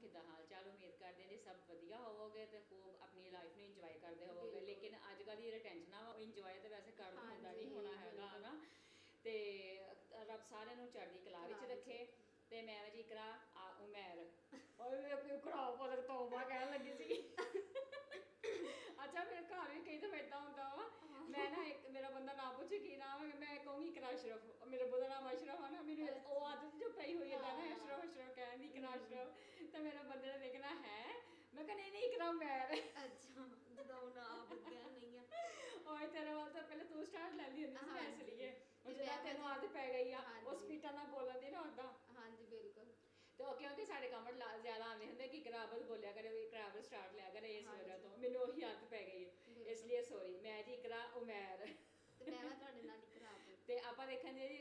ਕਿੱਦਾਂ ਹਾਲ ਚਾਲ ਉਮੀਦ ਕਰਦੇ ਜੀ ਸਭ ਵਧੀਆ ਹੋਵੋਗੇ ਤੇ ਖੂਬ ਆਪਣੀ ਲਾਈਫ ਨੂੰ ਇੰਜੋਏ ਕਰਦੇ ਹੋਵੋਗੇ। ਲੇਕਿਨ ਅੱਜ ਕੱਲ੍ਹ ਦੀ ਜਿਹੜੇ ਟੈਨਸ਼ਨਾਂ ਵਾ ਉਹ ਇੰਜੋਏ ਤਾਂ ਵੈਸੇ ਕਰ ਹੁੰਦਾ ਨਹੀਂ ਹੋਣਾ ਹੈਗਾ ਹਨਾ? ਤੇ ਰੱਬ ਸਾਰਿਆਂ ਨੂੰ ਚੜ੍ਹਦੀ ਕਲਾ ਵਿੱਚ ਰੱਖੇ। ਤੇ ਮੈਂ ਜੀ ਕਰਾ ਆ ਉਮਰ। ਓਏ ਮੇਰੇ ਪਿਓ ਕਰਾਓ ਪਲਕ ਤੋਬਾ ਕਹਿਣ ਲੱਗੀ ਸੀ। ਅੱਛਾ ਮੇਰੇ ਘਰ ਵੀ ਕਈ ਦਫਾ ਇਦਾਂ ਹੁੰਦਾ ਵਾ। ਮੈਂ ਨਾ ਇੱਕ ਮੇਰਾ ਬੰਦਾ ਨਾ ਪੁੱਛੇ ਕੀ ਨਾਮ ਹੈ ਮੈਂ ਕਹੂੰਗੀ ਇਕਰਾ ਅਸ਼ਰਫ। ਮੇਰੇ ਬੰਦਾ ਨਾਮ ਅਸ਼ਰਫ ਆ ਨਾ ਮੈਨੂੰ ਉਹ ਆਦਤ ਜੋ ਪਈ ਹੋਈ ਹੈ ਤਾਂ ਨਾ ਅਸ਼ਰਫ ਅਸ਼ਰਫ ਕਹਿਣ ਦੀ ਇਕਰਾ ਅਸ਼ਰਫ। ਤਾਂ ਮੇਰਾ ਬੰਦੇ ਨੇ ਦੇਖਣਾ ਹੈ। ਮੈਂ ਕਹਿੰਦਾ ਨਹੀਂ ਨਹੀਂ ਮੈਰ ਅੱਛਾ ਜਦੋਂ ਆ। ਓਏ ਤੇਰੇ ਵੱਲ ਤਾਂ ਪਹਿਲੇ ਤੂੰ ਸਟਾਰਟ ਲੈ ਲਈ ਹੁੰਦੀ ਸੀ ਮੈਂ ਇਸ ਹਾਂਜੀ। ਲਈ ਉਹ ਤੇ ਜਿਹੜਾ ਮੈਂ ਤੈਨੂੰ ਆਦਤ ਪੈ ਗਈ ਆ ਉਹ ਹਾਂਜੀ। ਸਪੀਟਾਂ ਨਾਲ ਬੋਲਣ ਦੀ ਨਾ ਉਦਾਂ ਹਾਂਜੀ ਬਿਲਕੁਲ। ਤੇ ਉਹ ਕਿਉਂਕਿ ਸਾਡੇ ਕਮਰ ਜ਼ਿਆਦਾ ਆਉਂਦੇ ਹੁੰਦੇ ਕਿ ਬੋਲਿਆ ਕਰੇ ਵੀ ਕਰਾਵਲ ਸਟਾਰਟ ਲਿਆ ਕਰੇ ਇਸ ਵਜ੍ਹਾ ਤੋਂ। ਮੈਨੂੰ ਉਹੀ ਆਦਤ ਪੈ ਗਈ ਹੈ। ਇਸ ਲਈ ਸੌਰੀ ਮੈਂ ਜੀ ਇਕਰਾ ਉਮਰ। ਤੇ ਮੈਂ ਨਾ ਤੁਹਾਡੇ ਨਾਲ ਹੀ ਖਰਾਬ ਤੇ ਆਪਾਂ ਦੇਖਾਂਗੇ ਜੀ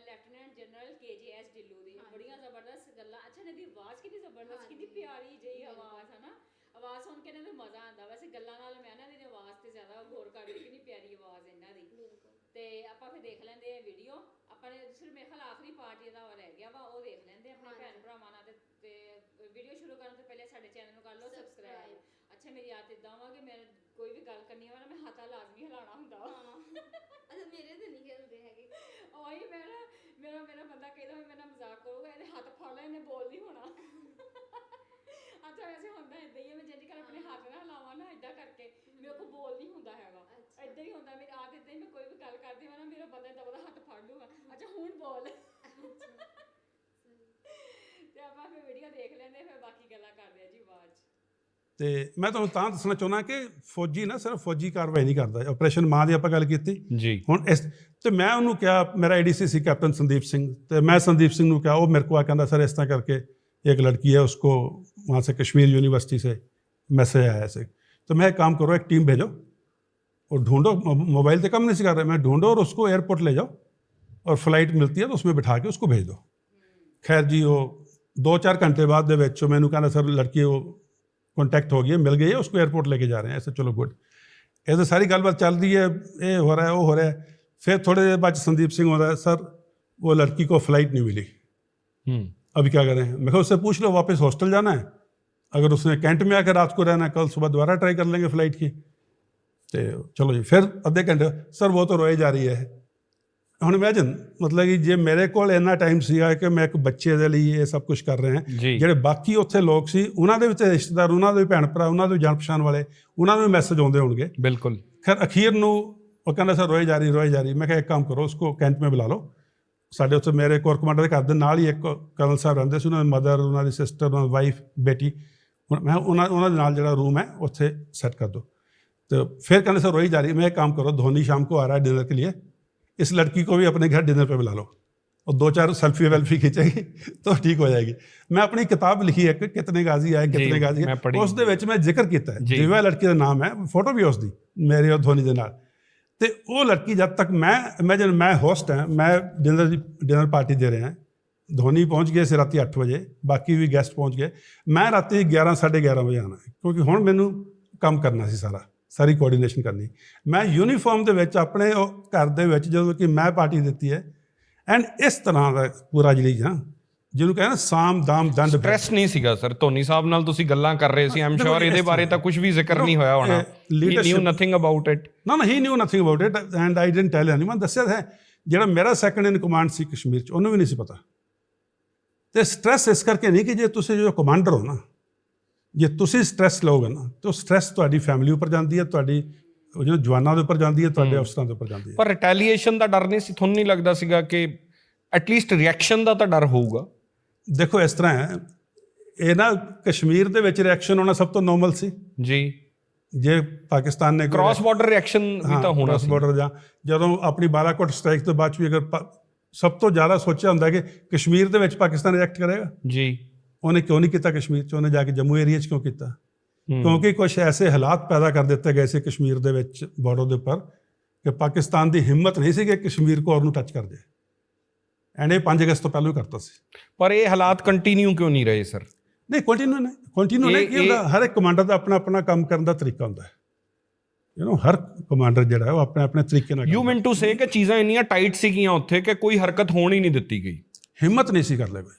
ਲੈਫਟੀਨੈਂਟ ਜਨਰਲ ਕੇਜੀਐਸ ਢਿੱਲੋਂ ਦੀ। ਬੜੀਆਂ ਜ਼ਬਰਦਸਤ ਗੱਲਾਂ। ਅੱਛਾ ਇਹਨਾਂ ਦੀ ਆਵਾਜ਼ ਕਿੰਨੀ ਜ਼ਬਰਦਸਤ ਕਿੰਨੀ। ਪਿਆਰੀ ਜਿਹੀ। ਆਵਾਜ਼ ਹੈ ਨਾ ਆਵਾਜ਼ ਸੁਣ ਕੇ ਇਹਨਾਂ ਨੂੰ ਮਜ਼ਾ ਆਉਂਦਾ। ਵੈਸੇ ਗੱਲਾਂ ਨਾਲ ਮੈਂ ਨਾ ਇਹਦੀ ਆਵਾਜ਼ ਤੇ ਜ਼ਿਆਦਾ ਗੌਰ ਕਰਦੀ ਕਿੰਨੀ ਪਿਆਰੀ ਆਵਾਜ਼ ਇਹਨਾਂ ਦੀ। ਤੇ ਆਪਾਂ ਫਿਰ ਦੇਖ ਲੈਂਦੇ ਆ ਵੀਡੀਓ ਆਪਾਂ ਨੇ ਸਿਰਫ ਮੇਰੇ ਖਿਆਲ ਆਖਰੀ ਪਾਰਟ ਇਹਦਾ ਉਹ ਰਹਿ ਗਿਆ ਵਾ ਉਹ ਦੇਖ ਲੈਂਦੇ ਆਪਣੇ। ਭੈਣ ਭਰਾਵਾਂ ਨਾਲ ਤੇ- ਵੀਡੀਓ ਸ਼ੁਰੂ ਕਰਨ ਤੋਂ ਪਹਿਲੇ ਸਾਡੇ ਚੈਨਲ ਨੂੰ ਕਰ ਲਓ ਸਬਸਕ੍ਰਾਈਬ ਅੱਛਾ ਮੇਰੀ ਆਦਤ ਇਦਾਂ ਵਾ ਕਿ ਮੈਂ ਕੋਈ ਵੀ ਗੱਲ ਕਰਨੀ ਹੋਵੇ ਨਾ ਮੈਂ ਹੱਥਾਂ ਲਾਜ਼ਮੀ ਹਿਲਾਉਣਾ ਹੁੰਦਾ ਵਾ। ਮੇਰੇ ਤੇ ਨਹੀਂ ਖੇਲਦੇ ਹੈਗੇ। ਉਹੀ ਮੈਂ ਨਾ ਮੇਰਾ ਮੇਰਾ ਬੰਦਾ ਕਹਿੰਦਾ ਮੇਰੇ ਨਾਲ ਮਜ਼ਾਕ ਕਰੂਗਾ ਇਹਦੇ ਹੱਥ ਫੜ ਲੈ ਇਹਨੇ ਬੋਲ ਨਹੀਂ ਹੋਣਾ। ਅੱਛਾ ਵੈਸੇ ਹੁੰਦਾ ਇਦਾਂ ਹੀ ਹੈ ਮੈਂ ਜਿੰਨੀ ਕਰ ਆਪਣੇ ਹੱਥ ਨਾਲ ਲਾਵਾਂ ਨਾ ਇਦਾਂ ਕਰਕੇ ਮੇਰੇ ਕੋਲ ਬੋਲ ਨਹੀਂ ਹੁੰਦਾ ਹੈਗਾ। ਇਦਾਂ ਹੀ ਹੁੰਦਾ ਮੇਰੀ ਆਦਤ ਇਦਾਂ ਹੀ ਮੈਂ ਕੋਈ ਵੀ ਗੱਲ ਕਰਦੀ ਹਾਂ ਨਾ ਮੇਰਾ ਬੰਦਾ ਉਹਦਾ ਹੱਥ ਫੜ ਲੂਗਾ। ਅੱਛਾ ਹੁਣ ਬੋਲ। ਤੇ ਆਪਾਂ ਫਿਰ ਵੀਡੀਓ ਦੇਖ ਲੈਂਦੇ ਫਿਰ ਬਾਕੀ ਗੱਲਾਂ ਕਰਦੇ ਆ ਜੀ ਬਾਅਦ ਚ। ਤੇ ਮੈਂ ਤੁਹਾਨੂੰ ਤਾਂ ਦੱਸਣਾ ਚਾਹੁੰਦਾ ਕਿ ਫੌਜੀ ਨਾ ਸਿਰਫ ਫੌਜੀ ਕਾਰਵਾਈ ਨਹੀਂ ਕਰਦਾ। ਆਪਰੇਸ਼ਨ ਮਾਂ ਦੀ ਆਪਾਂ ਗੱਲ ਕੀਤੀ। ਜੀ। ਹੁਣ ਇਸ ਤੇ ਮੈਂ ਉਹਨੂੰ ਕਿਹਾ ਮੇਰਾ ਐਡੀਸੀਸੀ ਕੈਪਟਨ ਸੰਦੀਪ ਸਿੰਘ। ਤੇ ਮੈਂ ਸੰਦੀਪ ਸਿੰਘ ਨੂੰ ਕਿਹਾ ਉਹ ਮੇਰੇ ਕੋਲ ਆ ਕਹਿੰਦਾ ਸਰ ਇਸ ਤਰ੍ਹਾਂ ਕਰਕੇ एक लड़की है उसको वहाँ से कश्मीर यूनिवर्सिटी से मैसेज आया ऐसे तो मैं काम करो एक टीम भेजो और ढूंढो मोबाइल तो कम नहीं सिखा रहा ਮੈਂ ਢੂੰਡੋ ਔਰ उसको एयरपोर्ट ले जाओ और फ्लाइट मिलती है तो उसमें बिठा के उसको भेज दो ਖੈਰ ਜੀ ਉਹ दो चार ਘੰਟੇ ਬਾਅਦ ਦੇ ਵਿੱਚ ਮੈਨੂੰ ਕਹਿੰਦਾ ਸਰ ਲੜਕੀ ਉਹ कॉन्टैक्ट हो गया मिल गई है उसको एयरपोर्ट लेके जा रहे हैं। ऐसे चलो गुड ऐसे सारी गलबात चल रही है ये हो रहा है वो हो रहा है। फिर थोड़ी देर बाद संदीप सिंह हो रहा है सर वो लड़की को फ़्लाइट नहीं मिली। हम्म। अभी क्या करें? मैं उससे पूछ लो वापस हॉस्टल जाना है। अगर उसने कैंट में आकर रात को रहना है कल सुबह दोबारा ट्राई कर लेंगे फ़्लाइट की। तो चलो जी फिर अद्धे घंटे सर वो तो रोए जा रही है। ਹੁਣ ਇਮੇਜਿਨ ਮਤਲਬ ਕਿ ਜੇ ਮੇਰੇ ਕੋਲ ਇੰਨਾ ਟਾਈਮ ਸੀਗਾ ਕਿ ਮੈਂ ਇੱਕ ਬੱਚੇ ਦੇ ਲਈ ਇਹ ਸਭ ਕੁਝ ਕਰ ਰਿਹਾ ਹਾਂ ਜੀ ਜਿਹੜੇ ਬਾਕੀ ਉੱਥੇ ਲੋਕ ਸੀ ਉਹਨਾਂ ਦੇ ਵਿੱਚ ਰਿਸ਼ਤੇਦਾਰ ਉਹਨਾਂ ਦੇ ਵੀ ਭੈਣ ਭਰਾ ਉਹਨਾਂ ਦੇ ਵੀ ਜਾਣ ਪਛਾਣ ਵਾਲੇ ਉਹਨਾਂ ਨੂੰ ਵੀ ਮੈਸੇਜ ਆਉਂਦੇ ਹੋਣਗੇ ਬਿਲਕੁਲ ਖੈਰ ਅਖੀਰ ਨੂੰ ਉਹ ਕਹਿੰਦਾ ਸਰ ਰੋਏ ਜਾ ਰਹੀ ਰੋਏ ਜਾ ਰਹੀ ਮੈਂ ਕਿਹਾ ਇੱਕ ਕੰਮ ਕਰੋ ਉਸਕੋ ਕੈਂਟ ਮੇ ਬੁਲਾ ਲਓ ਸਾਡੇ ਉੱਥੇ ਮੇਰੇ ਕੋਰ ਕਮਾਂਡਰ ਦੇ ਘਰ ਦੇ ਨਾਲ ਹੀ ਇੱਕ ਕਰਨਲ ਸਾਹਿਬ ਰਹਿੰਦੇ ਸੀ ਉਹਨਾਂ ਦੀ ਮਦਰ ਉਹਨਾਂ ਦੀ ਸਿਸਟਰ ਉਹਨਾਂ ਦੀ ਵਾਈਫ ਬੇਟੀ ਹੁਣ ਮੈਂ ਉਹਨਾਂ ਉਹਨਾਂ ਦੇ ਨਾਲ ਜਿਹੜਾ ਰੂਮ है ਉੱਥੇ सेट कर दो तो फिर कहने सर रोई जा रही है मैं एक काम करो धोनी शाम को आ रहा है डिनर के लिए इस लड़की को भी अपने घर डिनर पे बुला लो और दो चार सेल्फी वेल्फी खींचेगी तो ठीक हो जाएगी मैं अपनी किताब लिखी है कि कितने गाजी आए जी, कितने गाजी मैं आए पढ़ी। ਉਸ ਦੇ ਵਿੱਚ ਮੈਂ ਜ਼ਿਕਰ ਕੀਤਾ ਹੈ ਜੀ। ਜਿਵੇਂ ਲੜਕੀ ਦਾ ਨਾਮ ਹੈ ਫੋਟੋ ਵੀ ਉਸ ਦੀ ਮੇਰੇ ਔਰ ਧੋਨੀ ਦੇ ਨਾਲ ਤੇ ਉਹ ਲੜਕੀ ਜਦ ਤੱਕ ਮੈਂ ਇਮੇਜਿਨ ਮੈਂ ਹੋਸਟ ਹਾਂ ਮੈਂ ਡਿਨਰ ਦੀ ਡਿਨਰ ਪਾਰਟੀ ਦੇ ਰਿਹਾ ਧੋਨੀ ਪਹੁੰਚ ਗਏ ਸੀ ਰਾਤੀ 8 ਵਜੇ ਬਾਕੀ ਵੀ ਗੈਸਟ ਪਹੁੰਚ ਗਏ ਮੈਂ ਰਾਤੀ 11 11:30 ਵਜੇ ਆਣਾ ਕਿਉਂਕਿ ਹੁਣ ਮੈਨੂੰ ਕੰਮ ਕਰਨਾ ਸੀ ਸਾਰਾ ਸਾਰੀ ਕੋਆਰਡੀਨੇਸ਼ਨ ਕਰਨੀ। ਮੈਂ ਯੂਨੀਫਾਰਮ ਦੇ ਵਿੱਚ ਆਪਣੇ ਉਹ ਘਰ ਦੇ ਵਿੱਚ ਜਦੋਂ ਕਿ ਮੈਂ ਪਾਰਟੀ ਦਿੱਤੀ ਹੈ ਐਂਡ ਇਸ ਤਰ੍ਹਾਂ ਦਾ ਪੂਰਾ ਜਿਹੜੀ ਨਾ ਜਿਹਨੂੰ ਕਹਿੰਦੇ ਸਾਮ ਦਾਮ ਦੰਡ। ਸਟ੍ਰੈਸ ਨਹੀਂ ਸੀਗਾ ਸਰ ਧੋਨੀ ਸਾਹਿਬ ਨਾਲ ਤੁਸੀਂ ਗੱਲਾਂ ਕਰ ਰਹੇ ਸੀ ਆਮ ਸ਼ੋਰ ਇਹਦੇ ਬਾਰੇ ਤਾਂ ਕੁਝ ਵੀ ਜ਼ਿਕਰ ਨਹੀਂ ਹੋਇਆ ਹੋਣਾ। He knew nothing about it ਨਾ ਨਾ he knew nothing about it and I didn't tell anyone ਦੱਸਿਆ ਹੈ ਜਿਹੜਾ ਮੇਰਾ ਸੈਕੰਡ ਇਨ ਕਮਾਂਡ ਸੀ ਕਸ਼ਮੀਰ ਚ ਉਹਨੂੰ ਵੀ ਨਹੀਂ ਸੀ ਪਤਾ। ਤੇ ਸਟ੍ਰੈਸ ਇਸ ਕਰਕੇ ਨਹੀਂ ਕਿ ਜੇ ਤੁਸੀਂ ਜੋ ਕਮਾਂਡਰ ਹੋ ਨਾ ਜੇ ਤੁਸੀਂ ਸਟ੍ਰੈਸ ਲਓਗੇ ਨਾ ਤੇ ਸਟ੍ਰੈਸ ਤੁਹਾਡੀ ਫੈਮਿਲੀ ਉੱਪਰ ਜਾਂਦੀ ਹੈ ਤੁਹਾਡੀ ਉਹ ਜਿਹੜੇ ਜਵਾਨਾਂ ਦੇ ਉੱਪਰ ਜਾਂਦੀ ਹੈ ਤੁਹਾਡੇ ਅਫਸਰਾਂ ਦੇ ਉੱਪਰ ਜਾਂਦੀ ਹੈ। ਪਰ ਰਿਟੈਲੀਏਸ਼ਨ ਦਾ ਡਰ ਨਹੀਂ ਸੀ ਤੁਹਾਨੂੰ ਨਹੀਂ ਲੱਗਦਾ ਸੀਗਾ ਕਿ ਐਟਲੀਸਟ ਰਿਐਕਸ਼ਨ ਦਾ ਤਾਂ ਡਰ ਹੋਊਗਾ? ਦੇਖੋ ਇਸ ਤਰ੍ਹਾਂ ਹੈ ਇਹ ਨਾ ਕਸ਼ਮੀਰ ਦੇ ਵਿੱਚ ਰਿਐਕਸ਼ਨ ਹੋਣਾ ਸਭ ਤੋਂ ਨਾਰਮਲ ਸੀ। ਜੀ। ਜੇ ਪਾਕਿਸਤਾਨ ਨੇ ਕ੍ਰਾਸ ਬਾਰਡਰ ਰਿਐਕਸ਼ਨ ਵੀ ਤਾਂ ਹੋਣਾ ਕ੍ਰਾਸ ਸੀ। ਬਾਰਡਰ ਜਾਂ ਜਦੋਂ ਆਪਣੀ ਬਾਲਾਕੋਟ ਸਟ੍ਰਾਈਕ ਤੋਂ ਬਾਅਦ ਵੀ ਅਗਰ ਸਭ ਤੋਂ ਜ਼ਿਆਦਾ ਸੋਚਿਆ ਹੁੰਦਾ ਕਿ ਕਸ਼ਮੀਰ ਦੇ ਵਿੱਚ ਪਾਕਿਸਤਾਨ ਰਿਐਕਟ ਕਰੇਗਾ। ਜੀ। ਉਹਨੇ ਕਿਉਂ ਨਹੀਂ ਕੀਤਾ ਕਸ਼ਮੀਰ 'ਚ? ਉਹਨੇ ਜਾ ਕੇ ਜੰਮੂ ਏਰੀਆ 'ਚ ਕਿਉਂ ਕੀਤਾ। ਕਿਉਂਕਿ ਕੁਝ ਐਸੇ ਹਾਲਾਤ ਪੈਦਾ ਕਰ ਦਿੱਤੇ ਗਏ ਸੀ ਕਸ਼ਮੀਰ ਦੇ ਵਿੱਚ ਬਾਰਡਰ ਦੇ ਉੱਪਰ ਕਿ ਪਾਕਿਸਤਾਨ ਦੀ ਹਿੰਮਤ ਨਹੀਂ ਸੀ ਕਿ ਕਸ਼ਮੀਰ ਕੋਰ ਨੂੰ ਟੱਚ ਕਰ ਦੇ। ਐਂਡ ਇਹ 5 ਅਗਸਤ ਤੋਂ ਪਹਿਲਾਂ ਹੀ ਕਰਤਾ ਸੀ। ਪਰ ਇਹ ਹਾਲਾਤ ਕੰਟੀਨਿਊ ਕਿਉਂ ਨਹੀਂ ਰਹੇ ਸਰ ਨਹੀਂ ਕੰਟੀਨਿਊ ਨਹੀਂ ਕੰਟੀਨਿਊ ਨਹੀਂ ਕੀ ਹੁੰਦਾ ਹਰ ਇੱਕ ਕਮਾਂਡਰ ਦਾ ਆਪਣਾ ਆਪਣਾ ਕੰਮ ਕਰਨ ਦਾ ਤਰੀਕਾ ਹੁੰਦਾ ਹੈ। ਯੂ نو ਹਰ ਕਮਾਂਡਰ ਜਿਹੜਾ ਹੈ ਉਹ ਆਪਣੇ ਆਪਣੇ ਤਰੀਕੇ ਨਾਲ ਯੂ। ਮੀਨ ਟੂ ਸੇ ਕਿ ਚੀਜ਼ਾਂ ਇੰਨੀਆਂ ਟਾਈਟ ਸੀਗੀਆਂ ਉੱਥੇ ਕਿ ਕੋਈ ਹਰਕਤ ਹੋਣ ਹੀ ਨਹੀਂ ਦਿੱਤੀ ਗਈ। ਹਿੰਮਤ ਨਹੀਂ ਸੀ ਕਰ ਲੈ ਕੋਈ।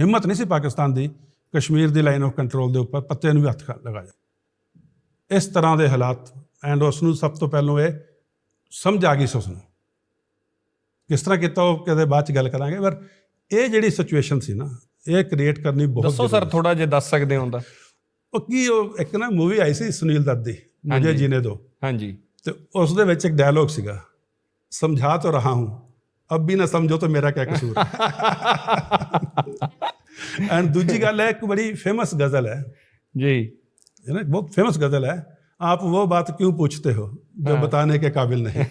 ਹਿੰਮਤ ਨਹੀਂ ਸੀ ਪਾਕਿਸਤਾਨ ਦੀ ਕਸ਼ਮੀਰ ਦੀ ਲਾਈਨ ਆਫ ਕੰਟਰੋਲ ਦੇ ਉੱਪਰ ਪੱਤੇ ਨੂੰ ਵੀ ਹੱਥ ਲਗਾਇਆ। ਇਸ ਤਰ੍ਹਾਂ ਦੇ ਹਾਲਾਤ ਐਂਡ ਉਸ ਨੂੰ ਸਭ ਤੋਂ ਪਹਿਲਾਂ ਇਹ ਸਮਝ ਆ ਗਈ ਸੀ ਉਸ ਨੂੰ ਕਿਸ ਤਰ੍ਹਾਂ ਕੀਤਾ ਉਹ ਕਦੇ ਬਾਅਦ ਚ ਗੱਲ ਕਰਾਂਗੇ ਪਰ ਇਹ ਜਿਹੜੀ ਸਿਚੁਏਸ਼ਨ ਸੀ ਨਾ ਇਹ ਕ੍ਰੀਏਟ ਕਰਨੀ ਬਹੁਤ ਦੱਸੋ ਸਰ ਥੋੜਾ ਜਿਹਾ ਦੱਸ ਸਕਦੇ ਹੋ ਤਾਂ। ਉਹ ਕੀ ਉਹ ਇੱਕ ਨਾ ਮੂਵੀ ਆਈ ਸੀ ਸੁਨੀਲ ਦੱਤ ਦੀ ਮੁਝੇ। ਜੀਨੇ ਦੋ। ਹਾਂਜੀ। ਤੇ ਉਸ ਦੇ ਵਿੱਚ ਇੱਕ ਡਾਇਲੋਗ ਸੀਗਾ ਸਮਝਾ ਤਾਂ ਰਹਾ ਹੂੰ ਅਬ ਵੀ ਨਾ ਸਮਝੋ ਤਾਂ ਮੇਰਾ ਕੀ ਕਸੂਰ। ਐਂਡ ਦੂਜੀ ਗੱਲ ਹੈ ਇੱਕ ਬੜੀ ਫੇਮਸ ਗਜ਼ਲ ਹੈ ਜੀ है ना बहुत फेमस गजल है आप वो बात क्यों पूछते हो जो हाँ। बताने के काबिल नहीं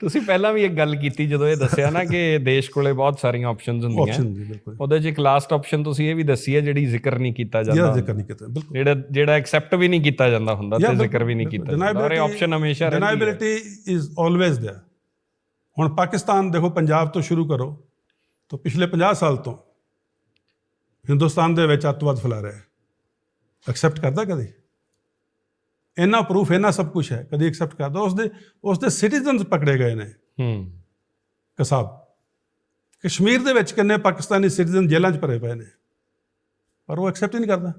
ਤੁਸੀਂ ਪਹਿਲਾਂ ਵੀ ਇੱਕ ਗੱਲ ਕੀਤੀ ਜਦੋਂ ਇਹ ਦੱਸਿਆ ਨਾ ਕਿ ਦੇਸ਼ ਕੋਲੇ ਬਹੁਤ ਸਾਰੀਆਂ ਆਪਸ਼ਨਸ ਹੁੰਦੀਆਂ ऑप्शन जी बिल्कुल ਉਹਦੇ 'ਚ ਇੱਕ ਲਾਸਟ ਆਪਸ਼ਨ ਤੁਸੀਂ ਇਹ ਵੀ ਦੱਸੀ ਹੈ ਜਿਹੜੀ ਜ਼ਿਕਰ ਨਹੀਂ ਕੀਤਾ यह ਜਾਂਦਾ जिक्र नहीं करते बिल्कुल ਜਿਹੜਾ ਜਿਹੜਾ ਐਕਸੈਪਟ ਵੀ ਨਹੀਂ ਕੀਤਾ ਜਾਂਦਾ ਹੁੰਦਾ Yeah, ਤੇ बिल्कुल, ਜ਼ਿਕਰ ਵੀ ਨਹੀਂ बिल्कुल। ਕੀਤਾ ਜਾਂਦਾ ਔਰ ਇਹ Deniability- ਆਪਸ਼ਨ ਹਮੇਸ਼ਾ ਰਹਿੰਦੀ ਹੈ deniability is always there ਹੁਣ ਪਾਕਿਸਤਾਨ ਦੇਖੋ ਪੰਜਾਬ ਤੋਂ ਸ਼ੁਰੂ ਕਰੋ ਤਾਂ ਪਿਛਲੇ 50 ਸਾਲ ਤੋਂ ਹਿੰਦੁਸਤਾਨ ਦੇ ਵਿੱਚ ਅੱਤਵਾਦ ਫੈਲਾ ਰਿਹਾ ਹੈ। ਐਕਸੈਪਟ ਕਰਦਾ ਕਦੀ? ਇੰਨਾ ਪ੍ਰੂਫ ਇੰਨਾ ਸਭ ਕੁਝ ਹੈ। ਕਦੀ ਐਕਸੈਪਟ ਕਰਦਾ? ਉਸ ਦੇ ਉਸ ਦੇ ਸਿਟੀਜ਼ਨਸ ਪਕੜੇ ਗਏ ਨੇ। ਹੂੰ। ਕਸਾਬ ਕਸ਼ਮੀਰ ਦੇ ਵਿੱਚ ਕਿੰਨੇ ਪਾਕਿਸਤਾਨੀ ਸਿਟੀਜ਼ਨ ਜੇਲ੍ਹਾਂ 'ਚ ਭਰੇ ਪਏ ਨੇ। ਪਰ ਉਹ ਐਕਸੈਪਟ ਹੀ ਨਹੀਂ ਕਰਦਾ।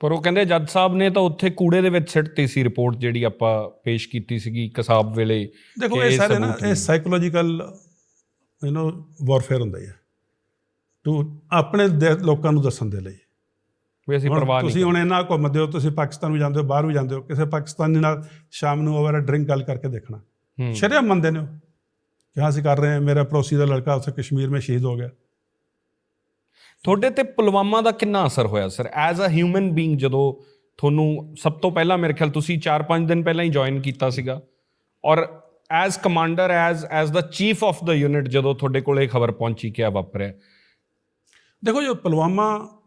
ਪਰ ਉਹ ਕਹਿੰਦੇ ਜੱਜ ਸਾਹਿਬ ਨੇ ਤਾਂ ਉੱਥੇ ਕੂੜੇ ਦੇ ਵਿੱਚ ਸਿੱਟਤੀ ਸੀ ਰਿਪੋਰਟ ਜਿਹੜੀ ਆਪਾਂ ਪੇਸ਼ ਕੀਤੀ ਸੀਗੀ ਕਸਾਬ ਵੇਲੇ ਦੇਖੋ ਇਹ ਸਾਰੇ ਨਾ ਇਹ। ਸਾਈਕੋਲੋਜੀਕਲ ਯੂ نو ਵਾਰਫੇਅਰ ਹੁੰਦਾ ਹੈ। ਟੂ ਆਪਣੇ ਲੋਕਾਂ ਨੂੰ ਦੱਸਣ ਦੇ ਲਈ। ਵੀ ਅਸੀਂ ਪਰਵਾਹ ਨਹੀਂ ਤੁਸੀਂ ਹੁਣ ਇੰਨਾ ਘੁੰਮਦੇ ਹੋ ਤੁਸੀਂ ਪਾਕਿਸਤਾਨ ਵੀ ਜਾਂਦੇ ਹੋ ਬਾਹਰ ਵੀ ਜਾਂਦੇ ਹੋ ਕਿਸੇ ਪਾਕਿਸਤਾਨੀ ਨਾਲ ਸ਼ਾਮ ਨੂੰ ਓਵਰ ਡਰਿੰਕ ਗੱਲ ਕਰਕੇ ਦੇਖਣਾ। ਹੂੰ। ਸ਼ਰਿਆਮ ਮੰਨਦੇ ਨੇ ਉਹ ਕਿ ਹਾਂ ਅਸੀਂ ਕਰ ਰਹੇ ਹਾਂ ਮੇਰਾ ਪੜੋਸੀ ਦਾ ਲੜਕਾ ਉੱਥੇ ਕਸ਼ਮੀਰ ਵਿੱਚ ਸ਼ਹੀਦ ਹੋ ਗਿਆ। ਤੁਹਾਡੇ ਤੇ ਪੁਲਵਾਮਾ ਦਾ ਕਿੰਨਾ ਅਸਰ ਹੋਇਆ sir? As a human being ਜਦੋਂ ਤੁਹਾਨੂੰ ਸਭ ਤੋਂ ਪਹਿਲਾਂ ਮੇਰੇ ਖਿਆਲ ਤੁਸੀਂ 4-5 ਦਿਨ ਪਹਿਲਾਂ ਹੀ ਜੁਆਇਨ ਕੀਤਾ ਸੀਗਾ। ਔਰ as commander as as the chief of the unit ਜਦੋਂ ਤੁਹਾਡੇ ਕੋਲ ਇਹ ਖਬਰ ਪਹੁੰਚੀ ਕਿ ਆ ਵਾਪਰਿਆ। ਦੇਖੋ ਜੋ, ਪੁਲਵਾਮਾ